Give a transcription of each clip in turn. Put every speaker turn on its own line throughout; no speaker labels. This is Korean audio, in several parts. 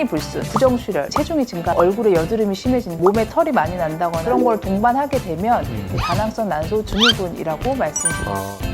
생리 불순, 부정출혈, 체중이 증가, 얼굴에 여드름이 심해진, 몸에 털이 많이 난다거나 그런 걸 동반하게 되면
음.
다낭성 난소 증후군이라고 말씀드립니다.
아.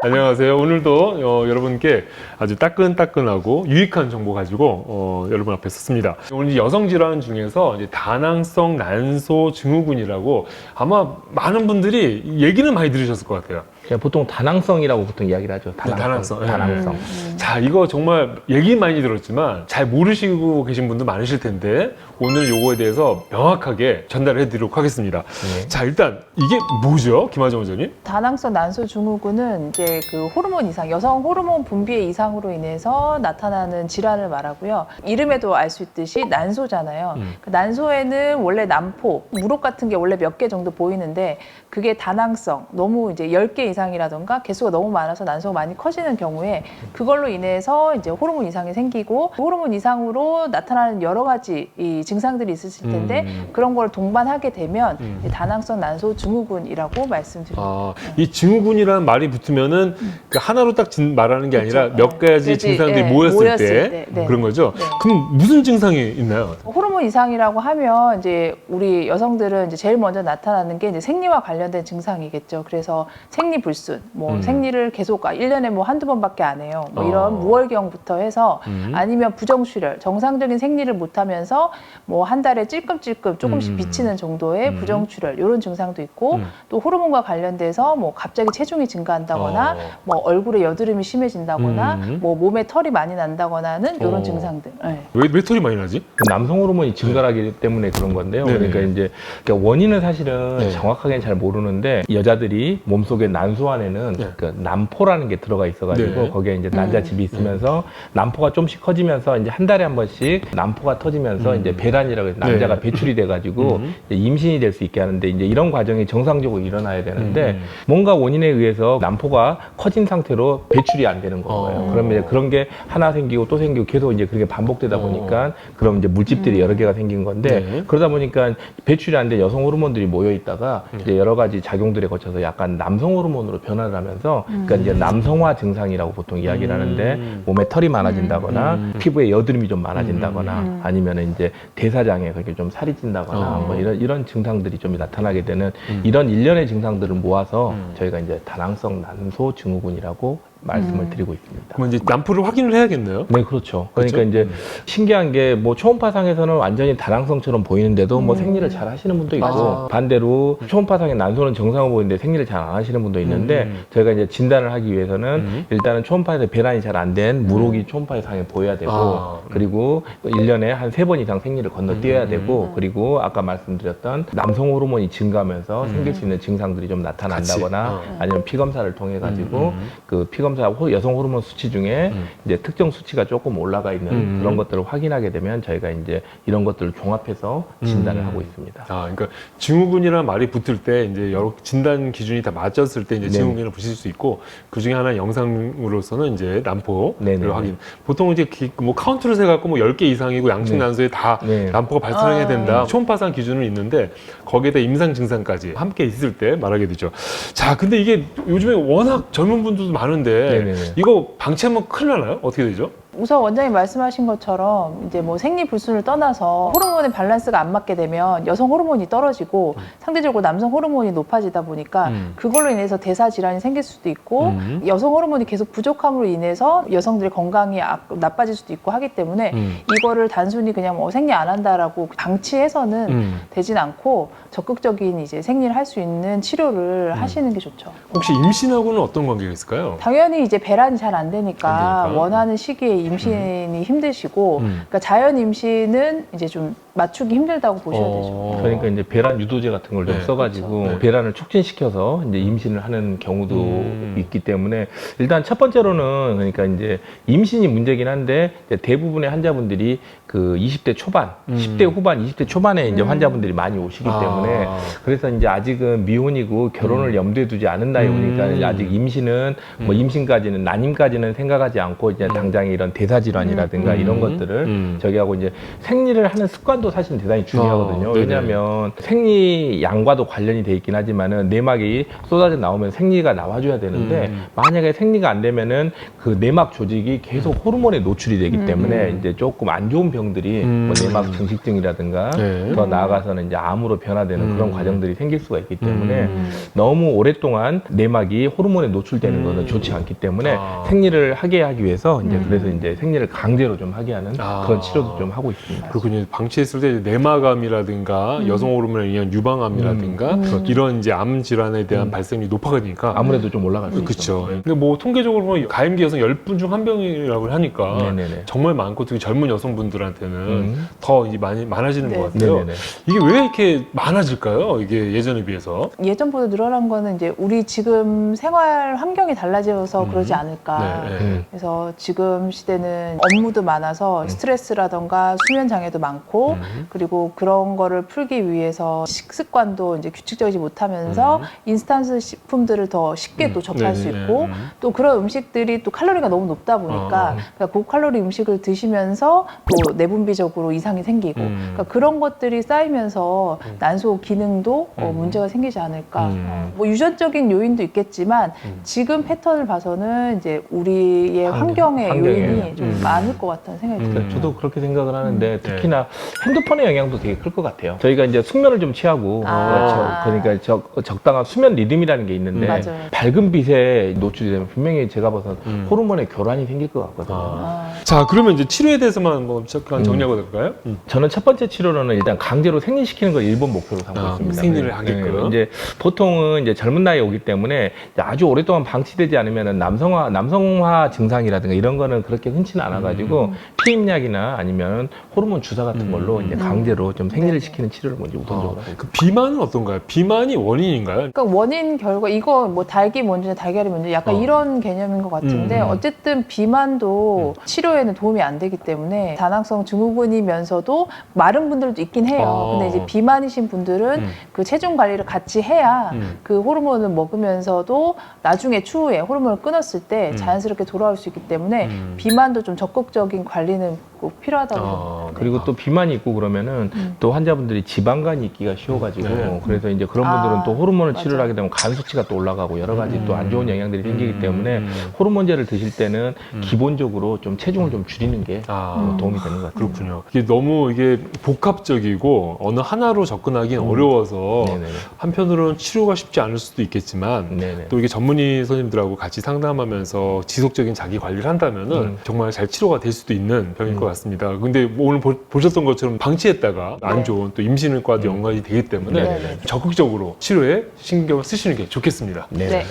안녕하세요. 오늘도 어, 여러분께 아주 따끈따끈하고 유익한 정보 가지고 어, 여러분 앞에 섰습니다. 오늘 여성 질환 중에서 이제 다낭성 난소 증후군이라고 아마 많은 분들이 얘기는 많이 들으셨을 것 같아요.
보통 다낭성이라고 보통 이야기를 하죠.
다낭성.
다낭성.
예.
다낭성.
자, 이거 정말 얘기 많이 들었지만 잘 모르시고 계신 분도 많으실 텐데 오늘 요거에 대해서 명확하게 전달해 드리도록 하겠습니다.
네.
자, 일단 이게 뭐죠? 김하정 원장님?
다낭성 난소 증후군은 이제 그 호르몬 이상, 여성 호르몬 분비의 이상으로 인해서 나타나는 질환을 말하고요. 이름에도 알 수 있듯이 난소잖아요.
음.
그 난소에는 원래 난포, 무릎 같은 게 원래 몇 개 정도 보이는데 그게 다낭성, 너무 이제 10개 이상 이라던가 개수가 너무 많아서 난소가 많이 커지는 경우에 그걸로 인해서 이제 호르몬 이상이 생기고 호르몬 이상으로 나타나는 여러 가지 이 증상들이 있으실 텐데
음.
그런 걸 동반하게 되면
음.
이제 다낭성 난소 증후군이라고 말씀드립니다.
아, 이 증후군이라는 말이 붙으면은 그 하나로 딱 진- 말하는 게 아니라
음. 그렇죠.
몇 가지
그렇지.
증상들이
예,
모였을,
모였을
때,
때, 네.
그런 거죠.
네.
그럼 무슨 증상이 있나요?
호르몬 이상이라고 하면 이제 우리 여성들은 이제 제일 먼저 나타나는 게 이제 생리와 관련된 증상이겠죠. 그래서 생리 불순, 뭐
음.
생리를 계속 아, 1년에 뭐 한두 번밖에 안 해요. 뭐
어.
이런 무월경부터 해서
음.
아니면 부정출혈, 정상적인 생리를 못 하면서 뭐 한 달에 찔끔찔끔 조금씩
음.
비치는 정도의
음.
부정출혈 이런 증상도 있고
음.
또 호르몬과 관련돼서 뭐 갑자기 체중이 증가한다거나
어.
뭐 얼굴에 여드름이 심해진다거나
음.
뭐 몸에 털이 많이 난다거나는 이런
어.
증상들. 네.
왜, 왜 털이 많이 나지?
그 남성 호르몬이 증가하기 때문에 그런 건데요.
네네.
그러니까 이제 그러니까 원인은 사실은
네.
정확하게는 잘 모르는데 여자들이 몸속에 난소 안에는
네.
그 남포라는 게 들어가 있어가지고
네.
거기에 이제 난자 집이 있으면서 남포가 좀씩 커지면서 이제 한 달에 한 번씩 남포가 터지면서
음.
이제 배란이라고 해서 남자가
네.
배출이 돼가지고
음.
이제 임신이 될 수 있게 하는데 이제 이런 과정이 정상적으로 일어나야 되는데
음.
뭔가 원인에 의해서 남포가 커진 상태로 배출이 안 되는 거예요.
어.
그러면 이제 그런 게 하나 생기고 또 생기고 계속 이제 그렇게 반복되다
어.
보니까 그럼 이제 물집들이 여러 개가 생긴 건데
네.
그러다 보니까 배출이 안돼 여성 호르몬들이 모여 있다가
네.
이제 여러 가지 작용들에 거쳐서 약간 남성 호르몬으로 변화를 하면서 그러니까 이제 남성화 증상이라고 보통 이야기를
음.
하는데 몸에 털이 많아진다거나
음.
피부에 여드름이 좀 많아진다거나
음.
아니면 이제 대사장에 그렇게 좀 살이 찐다거나
어.
뭐 이런 이런 증상들이 좀 나타나게 되는
음.
이런 일련의 증상들을 모아서
음.
저희가 이제 다낭성 난소 증후군이라고 말씀을
음.
드리고 있습니다.
그럼 이제 남포를 확인을 해야겠네요.
네, 그렇죠. 그러니까
그렇죠?
이제
음.
신기한 게 뭐 초음파상에서는 완전히 다낭성처럼 보이는데도 뭐
음.
생리를 잘 하시는 분도 있고
맞아.
반대로 초음파상의 난소는 정상으로 보이는데 생리를 잘 안 하시는 분도 있는데
음.
저희가 이제 진단을 하기 위해서는
음.
일단은 초음파에서 배란이 잘 안 된 무록이 초음파 상에 보여야 되고
아, 음.
그리고 일년에 한 세 번 이상 생리를 건너뛰어야
음.
되고 그리고 아까 말씀드렸던 남성 호르몬이 증가하면서
음.
생길 수 있는 증상들이 좀 나타난다거나.
어.
아니면 피 검사를 통해 가지고
음.
그 피검 사 호- 여성 호르몬 수치 중에
음.
이제 특정 수치가 조금 올라가 있는
음.
그런 것들을 확인하게 되면 저희가 이제 이런 것들을 종합해서 진단을
음.
하고 있습니다.
아, 그러니까 증후군이라는 말이 붙을 때 이제 여러 진단 기준이 다 맞았을 때 이제
네.
증후군을 보실 수 있고 그 중에 하나 영상으로서는 이제 남포를
네네네.
확인. 보통 이제 기- 뭐 카운트를 세 갖고 뭐 10개 이상이고 양측
네.
난소에 다
네.
남포가 발생해야
아.
된다. 초음파상 기준은 있는데 거기에다 임상 증상까지 함께 있을 때 말하게 되죠. 자, 근데 이게 요즘에 워낙 젊은 분들도 많은데
네네네.
이거 방치하면 큰일 나나요? 어떻게 되죠?
우선 원장님 말씀하신 것처럼 이제 뭐 생리 불순을 떠나서 호르몬의 밸런스가 안 맞게 되면 여성 호르몬이 떨어지고 상대적으로 남성 호르몬이 높아지다 보니까
음.
그걸로 인해서 대사 질환이 생길 수도 있고
음.
여성 호르몬이 계속 부족함으로 인해서 여성들의 건강이 악- 나빠질 수도 있고 하기 때문에
음.
이거를 단순히 그냥 뭐 생리 안 한다라고 방치해서는
음.
되진 않고 적극적인 이제 생리를 할 수 있는 치료를
음.
하시는 게 좋죠.
혹시 임신하고는 어떤 관계가 있을까요?
당연히 이제 배란이 잘 안 되니까,
안 되니까.
원하는 시기에 임신이 힘드시고
음.
그러니까 자연 임신은 이제 좀 맞추기 힘들다고 보셔야 되죠.
어.
그러니까 이제 배란 유도제 같은 걸 좀
네,
써가지고
그렇죠. 네.
배란을 촉진시켜서 이제 임신을 하는 경우도
음.
있기 때문에 일단 첫 번째로는 그러니까 이제 임신이 문제긴 한데 이제 대부분의 환자분들이 그 20대 초반,
음.
10대 후반, 20대 초반에 이제
음.
환자분들이 많이 오시기
아.
때문에 그래서 이제 아직은 미혼이고 결혼을
음.
염두에 두지 않은 나이
음.
오니까 아직 임신은 뭐
음.
임신까지는 난임까지는 생각하지 않고 이제 당장에 이런 대사 질환이라든가
음.
이런 것들을
음.
저기하고 이제 생리를 하는 습관도 시간도 사실 대단히 중요하거든요.
아.
왜냐하면 생리 양과도 관련이 돼 있긴 하지만은 내막이 쏟아져 나오면 생리가 나와줘야 되는데
음.
만약에 생리가 안 되면은 그 내막 조직이 계속 호르몬에 노출이 되기 때문에 이제 조금 안 좋은 병들이
음.
뭐 내막 증식증이라든가
네.
더 나아가서는 이제 암으로 변화되는
음.
그런 과정들이 생길 수가 있기 때문에
음.
너무 오랫동안 내막이 호르몬에 노출되는
음.
거는 좋지 않기 때문에
아.
생리를 하게 하기 위해서 이제
음.
그래서 이제 생리를 강제로 좀 하게 하는
아.
그런 치료도 좀 하고 있습니다.
그렇군요. 방치했을 때 이제 내막암이라든가 여성 호르몬에 의한 유방암이라든가
음.
이런 이제 암 질환에 대한
음.
발생률이 높아지니까
아무래도 좀 올라갈 수 있죠.
그렇죠. 근데 뭐 통계적으로 보면 가임기 여성 10분 중 한 명이라고 하니까
네네네.
정말 많고 특히 젊은 여성분들한테는
음.
더 이제 많이 많아지는
네.
것 같아요.
네네네.
이게 왜 이렇게 많아질까요? 이게 예전에 비해서.
예전보다 늘어난 거는 이제 우리 지금 생활 환경이 달라져서
음.
그러지 않을까.
네, 네.
음.
그래서 지금 시대는 업무도 많아서 스트레스라던가 수면 장애도 많고
음.
그리고 그런 거를 풀기 위해서 식습관도 이제 규칙적이지 못하면서
음.
인스턴트 식품들을 더 쉽게 또 접할 수
네네.
있고
음.
또 그런 음식들이 또 칼로리가 너무 높다 보니까
어.
그러니까 고칼로리 음식을 드시면서 또 내분비적으로 이상이 생기고
음.
그러니까 그런 것들이 쌓이면서
음.
난소 기능도 어,
음.
문제가 생기지 않을까.
음.
어, 뭐 유전적인 요인도 있겠지만
음.
지금 패턴을 봐서는 이제 우리의
환경,
환경의
환경에.
요인이 좀
음.
많을 것 같다는 생각이
음.
들어요.
저도 그렇게 생각을 하는데
네.
특히나 핸드폰의 영향도 되게 클 것 같아요. 저희가 이제 숙면을 좀 취하고
아.
그렇죠. 그러니까 적, 적당한 수면 리듬이라는 게 있는데
음. 맞아요.
밝은 빛에 노출이 되면 분명히 제가 봐서
음.
호르몬의 교란이 생길 것 같거든요.
아.
아.
자, 그러면 이제 치료에 대해서만 뭐 잠깐
음.
정리하고 될까요? 음.
저는 첫 번째 치료로는 일단 강제로 생리시키는 걸 일본 목표로 삼고
아,
있습니다.
생리를
네.
하게끔.
네, 이제 보통은 이제 젊은 나이에 오기 때문에 이제 아주 오랫동안 방치되지 않으면 남성화 남성화 증상이라든가 이런 거는 그렇게 흔치는 않아가지고
음.
피임약이나 아니면 호르몬 주사 같은
음.
걸로 이제
음.
강제로 좀 생리를
네.
시키는 치료를 먼저 우선적으로 하고 있습니다.
그 비만은 어떤가요? 비만이 원인인가요?
그러니까 원인 결과 이거 뭐 닭이 먼저 달걀이 먼저 약간
어.
이런 개념인 것 같은데
음.
어쨌든 비만도 치료에는 도움이 안 되기 때문에 다낭성 증후군이면서도 마른 분들도 있긴 해요.
어.
근데 이제 비만이신 분들은
음.
그 체중 관리를 같이 해야
음.
그 호르몬을 먹으면서도 나중에 추후에 호르몬을 끊었을 때
음.
자연스럽게 돌아올 수 있기 때문에
음.
비만도 좀 적극적인 관리는 꼭 필요하다고
아,
생각합니다.
그리고 또 비만이 있고 그러면
음.
또 환자분들이 지방간이 있기가 쉬워가지고
네.
그래서 이제 그런 분들은
아,
또 호르몬을. 치료를 하게 되면 간 수치가 또 올라가고 여러 가지 또 안 좋은 영향들이 생기기
음.
때문에
음.
호르몬제를 드실 때는
음.
기본적으로 좀 체중을 좀 줄이는 게
아,
음.
도움이 되는 것 같아요.
그렇군요. 이게 너무 이게 복합적이고 어느 하나로 접근하기는
음.
어려워서
네네네.
한편으로는 치료가 쉽지 않을 수도 있겠지만
네네.
또 이게 전문의 선생님들하고 같이 상담하면서 지속적인 자기 관리를 한다면은
음.
정말 잘 치료가 될 수도 있는 병일
음.
것 같습니다. 근데 뭐 오늘 보, 보셨던 것처럼 방치했다가 안
네.
좋은 또 임신과도
음.
연관이 되기 때문에
네 네.
적극적으로 치료에 신경을 쓰시는 게 좋겠습니다.
네.
네.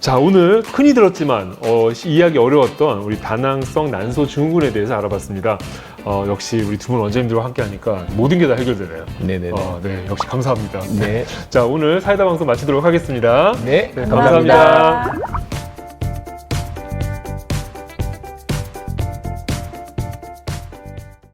자 오늘 흔히 들었지만 어, 이해하기 어려웠던 우리 다낭성 난소 증후군에 대해서 알아봤습니다. 어, 역시 우리 두 분 원장님들과 함께하니까 모든 게 다 해결되네요.
네네네.
어, 네, 역시 감사합니다.
네.
자 오늘 사이다 방송 마치도록 하겠습니다.
네.
네,
감사합니다.
감사합니다.